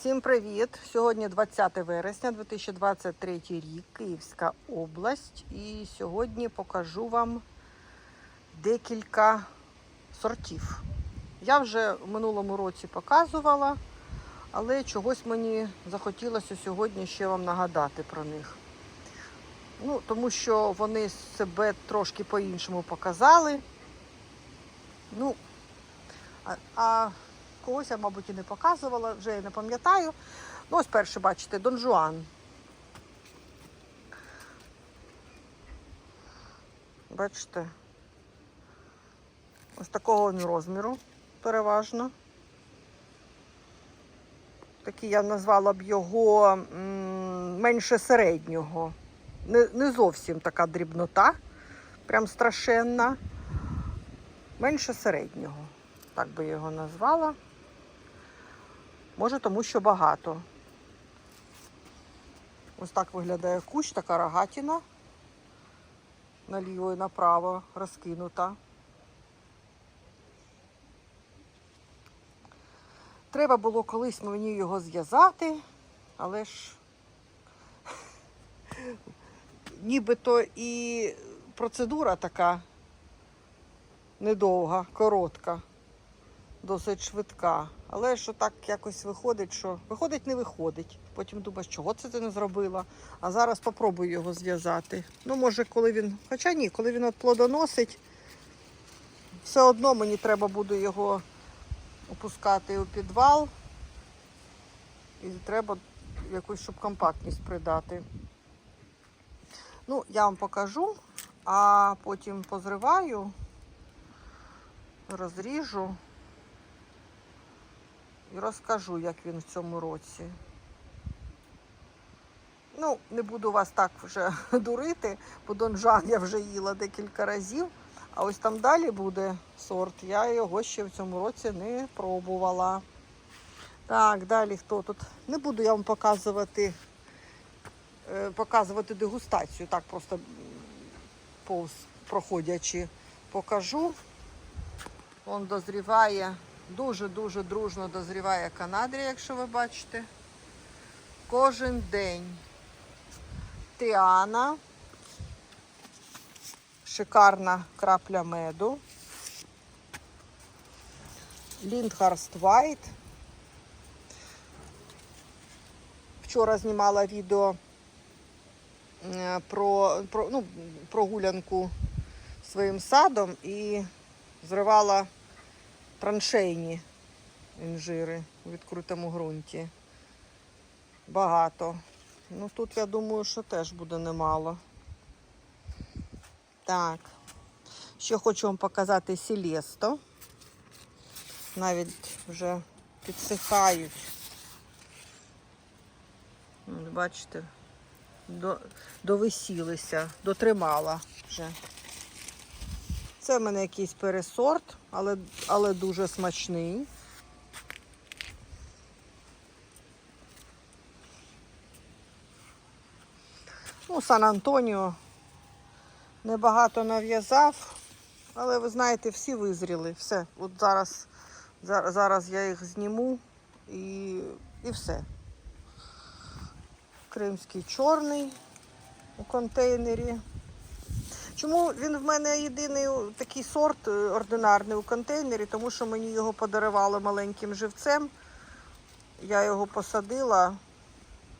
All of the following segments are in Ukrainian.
Всім привіт! Сьогодні 20 вересня 2023 рік, Київська область. І сьогодні покажу вам декілька сортів. Я вже в минулому році показувала, але чогось мені захотілося сьогодні ще вам нагадати про них. Ну, тому що вони себе трошки по-іншому показали. Ну, а, а когось я, мабуть, і не показувала, вже я не пам'ятаю. Ну, ось перше, бачите, Дон Жуан. Бачите? Ось такого розміру переважно. Такий я назвала б його менше середнього. Не, не зовсім така дрібнота, прям страшенна. Менше середнього. Так би його назвала. Може, тому що багато. Ось так виглядає кущ, така рогатіна. Наліво і направо розкинута. Треба було колись мені його зв'язати, але ж нібито і процедура така недовга, коротка, досить швидка. Але що так якось виходить, що виходить, не виходить. Потім думаєш, чого це ти не зробила. А зараз спробую його зв'язати. Ну, може, коли він. Хоча ні, коли він от плодоносить, все одно мені треба буде його опускати у підвал. І треба якусь, щоб компактність придати. Ну, я вам покажу, а потім позриваю, розріжу і розкажу, як він в цьому році. Ну, не буду вас так вже дурити, бо донжан я вже їла декілька разів. А ось там далі буде сорт. Я його ще в цьому році не пробувала. Так, далі хто тут? Не буду я вам показувати, е, показувати дегустацію, так просто повз проходячи покажу. Он дозріває, дуже-дуже дружно дозріває канадрія, якщо ви бачите. Кожен день. Тіана. Шикарна крапля меду. Ліндхарст Вайт. Вчора знімала відео е, про, про ну, прогулянку своїм садом і зривала траншейні інжири у відкритому ґрунті. Багато. Ну тут я думаю, що теж буде немало. Так. Ще хочу вам показати Сілесто. Навіть вже підсихають. Бачите, до, довисілися, дотримала вже. Це в мене якийсь пересорт, але, але дуже смачний. Ну, Сан-Антоніо небагато нав'язав, але ви знаєте, всі визріли. Все. От зараз, зараз, зараз я їх зніму і, і все. Кримський чорний у контейнері. Чому він в мене єдиний такий сорт е, ординарний у контейнері, тому що мені його подарували маленьким живцем. Я його посадила,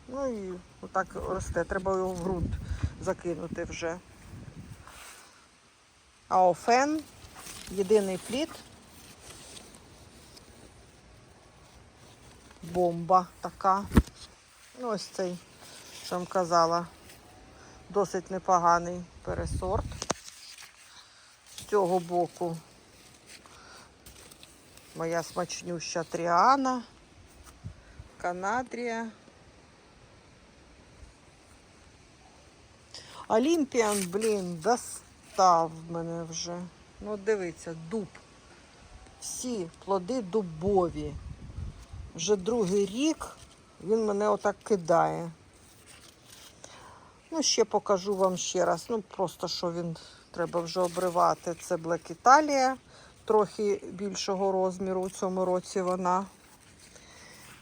ну і отак росте. Треба його в ґрунт закинути вже. Аофен, єдиний плід. Бомба така. Ну, ось цей, що вам казала, досить непоганий пересорт. З цього боку моя смачнюща тріана, канадрія. Олімпіан, блін, достав мене вже. Ну, дивіться, дуб. Всі плоди дубові. Вже другий рік він мене отак кидає. Ну, ще покажу вам ще раз. Ну, просто що він треба вже обривати. Це Black Italia, трохи більшого розміру у цьому році вона.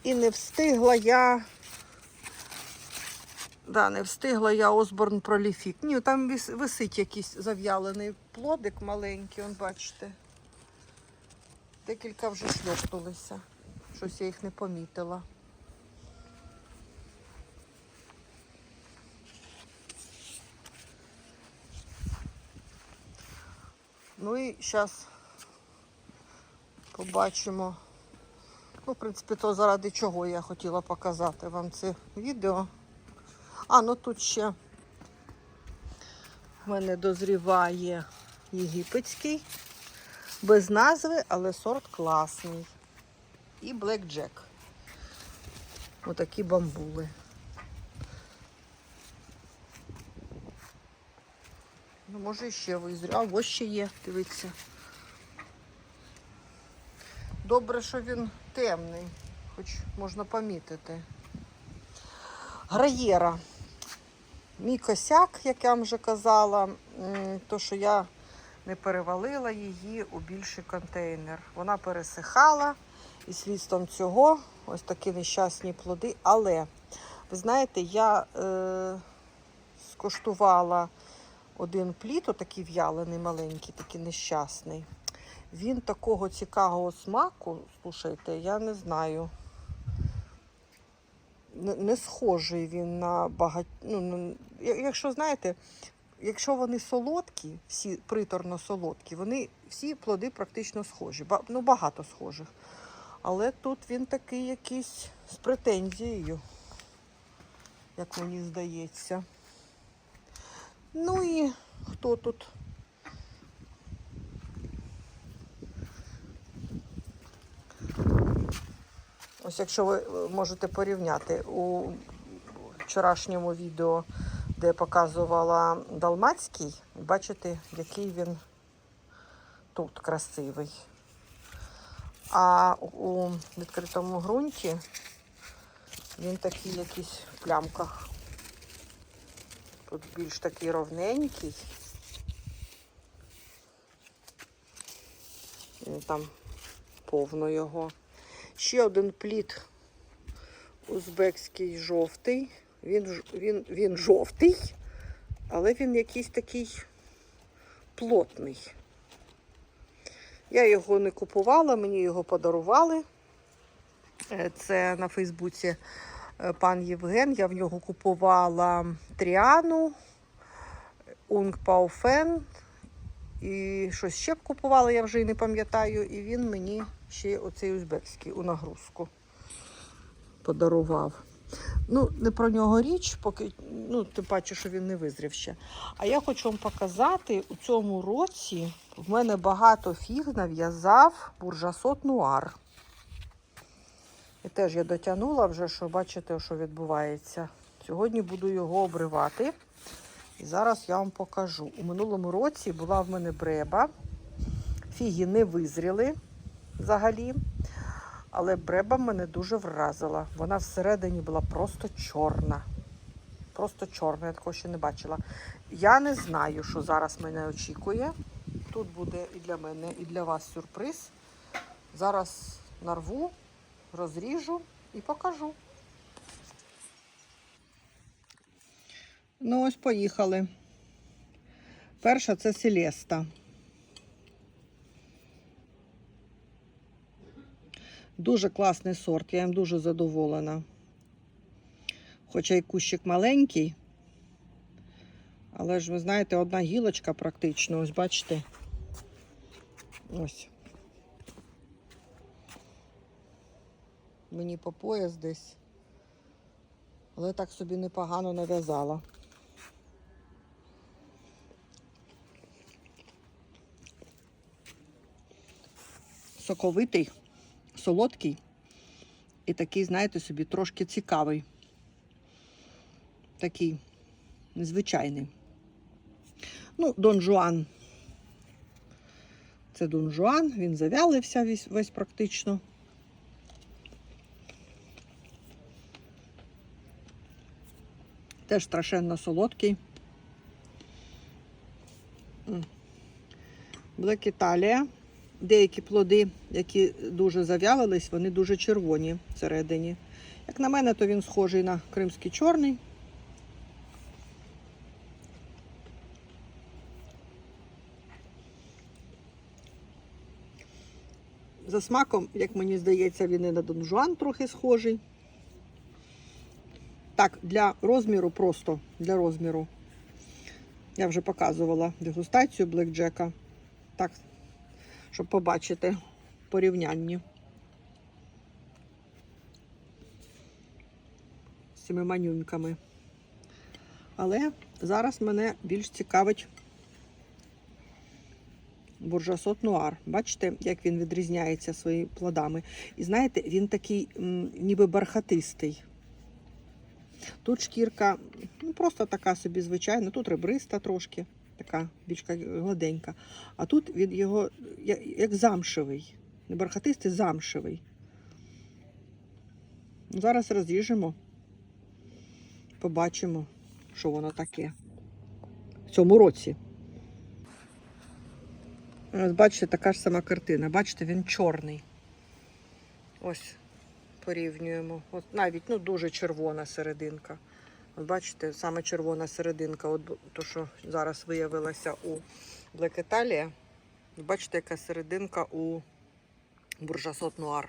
І не встигла я. Да, не встигла я Осборн проліфік. Ні, там висить якийсь зав'ялений плодик маленький, он бачите. Декілька вже шльопнулися. Щось я їх не помітила. Ну і зараз побачимо. Ну, в принципі, то заради чого я хотіла показати вам це відео. А, ну тут ще в мене дозріває єгипетський. Без назви, але сорт класний. І Jack. Отакі бамбули. Ну, може ще визрю. А ось ще є, дивіться. Добре, що він темний, хоч можна помітити. Граєра. Мій косяк, як я вам вже казала, то що я не перевалила її у більший контейнер. Вона пересихала і слідством цього ось такі нещасні плоди. Але, ви знаєте, я е, скуштувала один плід, отакий в'ялений, маленький, такий нещасний. Він такого цікавого смаку, слушайте, я не знаю. Не, не схожий він на багать... ну, ну, якщо знаєте, якщо вони солодкі, всі приторно солодкі, вони всі плоди практично схожі. Ну, багато схожих. Але тут він такий якийсь з претензією, як мені здається. Ну і хто тут? Ось якщо ви е, можете порівняти у вчорашньому відео, де я показувала Далмацький, бачите, який він тут красивий. А у відкритому ґрунті він такий якийсь в плямках. Тут більш такий ровненький. Там повно його. Ще один плід узбекський жовтий. Він, він, він жовтий, але він якийсь такий плотний. Я його не купувала, мені його подарували. Е, Це на Фейсбуці пан Євген. Я в нього купувала Тріану, Унг Пауфен і щось ще б купувала, я вже і не пам'ятаю. І він мені ще оцей узбекський у нагрузку подарував. Ну, не про нього річ, поки ну, тим паче, що він не визрів ще. А я хочу вам показати, у цьому році в мене багато фіг нав'язав буржасот нуар. І теж я дотягнула вже, що бачите, що відбувається. Сьогодні буду його обривати. І зараз я вам покажу. У минулому році була в мене бреба. Фіги не визріли взагалі. Але бреба мене дуже вразила. Вона всередині була просто чорна. Просто чорна, я такого ще не бачила. Я не знаю, що зараз мене очікує. Тут буде і для мене, і для вас сюрприз. Зараз нарву, розріжу і покажу. Ну, ось поїхали. Перша це Селеста. Дуже класний сорт, я їм дуже задоволена. Хоча і кущик маленький. Але ж ви знаєте, одна гілочка практично, ось бачите. Ось. Мені по пояс десь. Але так собі непогано нав'язала. Соковитий, солодкий і такий, знаєте, собі трошки цікавий. Такий незвичайний. Ну, Дон Жуан. Це Дон Жуан, він завялився весь, весь практично. Теж страшенно солодкий. Блек Італія. деякі плоди, які дуже зав'ялились, вони дуже червоні всередині. Як на мене, то він схожий на кримський чорний. За смаком, як мені здається, він і на донжуан трохи схожий. Так, для розміру просто для розміру. Я вже показувала дегустацію блекджека. Так, щоб побачити порівнянні. З цими манюньками. Але зараз мене більш цікавить буржасот нуар. Бачите, як він відрізняється своїми плодами. І знаєте, він такий ніби бархатистий. Тут шкірка ну, просто така собі звичайна, тут ребриста трошки, така більш гладенька. А тут він його як замшевий. Не бархатистий, замшевий. Зараз розріжемо, побачимо, що воно таке в цьому році. Ось бачите, така ж сама картина. Бачите, він чорний. Ось порівнюємо. От навіть ну, дуже червона серединка. От бачите, саме червона серединка, от то, що зараз виявилося у Black Italia. Бачите, яка серединка у буржасот нуар.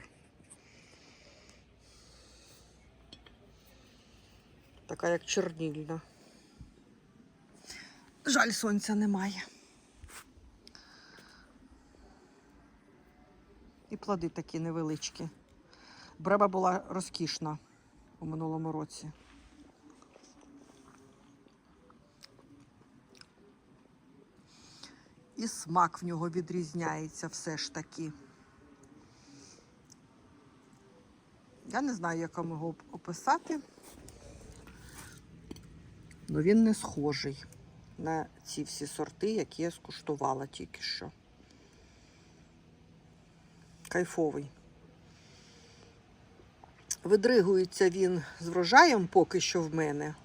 Така як чорнільна. Жаль, сонця немає. І плоди такі невеличкі. Бреба була розкішна у минулому році. І смак в нього відрізняється все ж таки. Я не знаю, як вам його описати. але він не схожий на ці всі сорти, які я скуштувала тільки що. Кайфовий. Видригується він з врожаєм поки що в мене.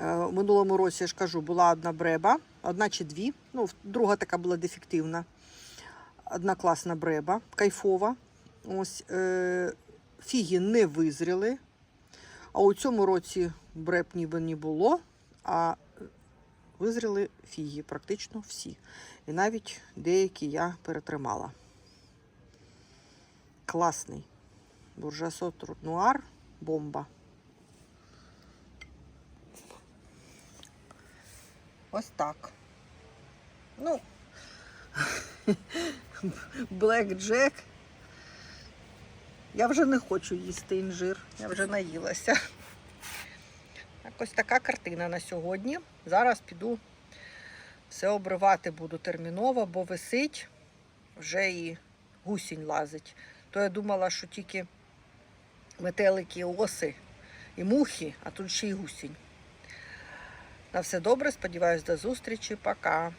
Е, У минулому році, я ж кажу, була одна бреба, одна чи дві. Ну, друга така була дефективна. Одна класна бреба, кайфова. Ось е, фіги не визріли. А у цьому році бреб ніби не було, а визріли фіги практично всі. І навіть деякі я перетримала. Класний. Буржасот нуар бомба. Ось так. Ну, Блек Джек. Я вже не хочу їсти інжир, я вже наїлася. Якось така картина на сьогодні. Зараз піду все обривати буду терміново, бо висить, вже і гусінь лазить. То я думала, що тільки метелики, оси і мухи, а тут ще й гусінь. На все добре, сподіваюсь, до зустрічі. Пока.